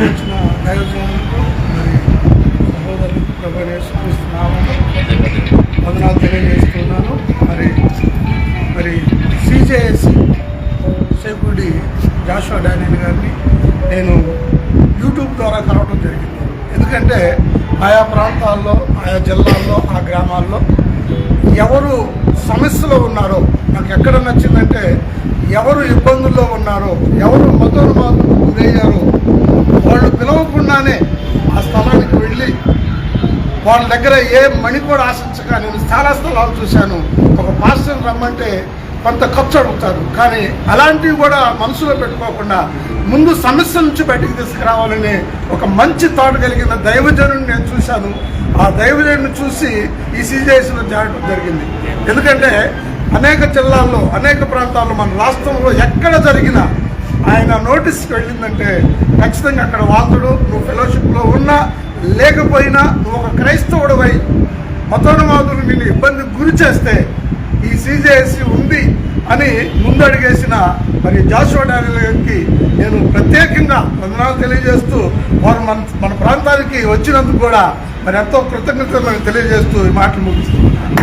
వచ్చిన దైవజనులకు మరి సహోదరు ప్రభు యేసుక్రీస్తునామం వందనాలు తెలియజేస్తున్నాను. మరి మరి సిజేఎస్ సేకుడి జాషువా డానియల్ గారిని నేను యూట్యూబ్ ద్వారా కలవడం జరిగింది. ఎందుకంటే ఆయా ప్రాంతాల్లో ఆయా జిల్లాల్లో ఆ గ్రామాల్లో ఎవరు సమస్యలో ఉన్నారో నాకు ఎక్కడ నచ్చిందంటే ఎవరు ఇబ్బందుల్లో ఉన్నారో ఎవరు మతోన్మాదులకు గురయ్యారో వాళ్ళు పిలవకుండానే ఆ స్థలానికి వెళ్ళి వాళ్ళ దగ్గర ఏ మణి కూడా ఆశించక నేను చాలా స్థలాలు చూశాను. ఒక పాస్టర్ రమ్మంటే కొంత ఖర్చు అడుగుతారు. కానీ అలాంటివి కూడా మనసులో పెట్టుకోకుండా ముందు సమస్య నుంచి బయటికి తీసుకురావాలని ఒక మంచి థాట్ కలిగిన దైవజనుని నేను చూశాను. ఆ దైవజనుని చూసి ఈ సీజేఎస్లో చేరడం జరిగింది. ఎందుకంటే అనేక జిల్లాల్లో అనేక ప్రాంతాల్లో మన రాష్ట్రంలో ఎక్కడ జరిగినా ఆయన నోటీస్కి వెళ్ళిందంటే ఖచ్చితంగా అక్కడ వాతుడు నువ్వు ఫెలోషిప్లో ఉన్నా లేకపోయినా నువ్వు ఒక క్రైస్తవుడవై మతోన్మాదులు నిన్ను ఇబ్బందికి గురి చేస్తే ఈ సీజేఎస్సీ ఉంది అని ముందడిగేసిన మరి జాషువా డానియల్ నేను ప్రత్యేకంగా వందనాలు తెలియజేస్తూ వారు మన మన ప్రాంతానికి వచ్చినందుకు కూడా మరి ఎంతో కృతజ్ఞతలు తెలియజేస్తూ ఈ మాటలు ముగిస్తున్నాను.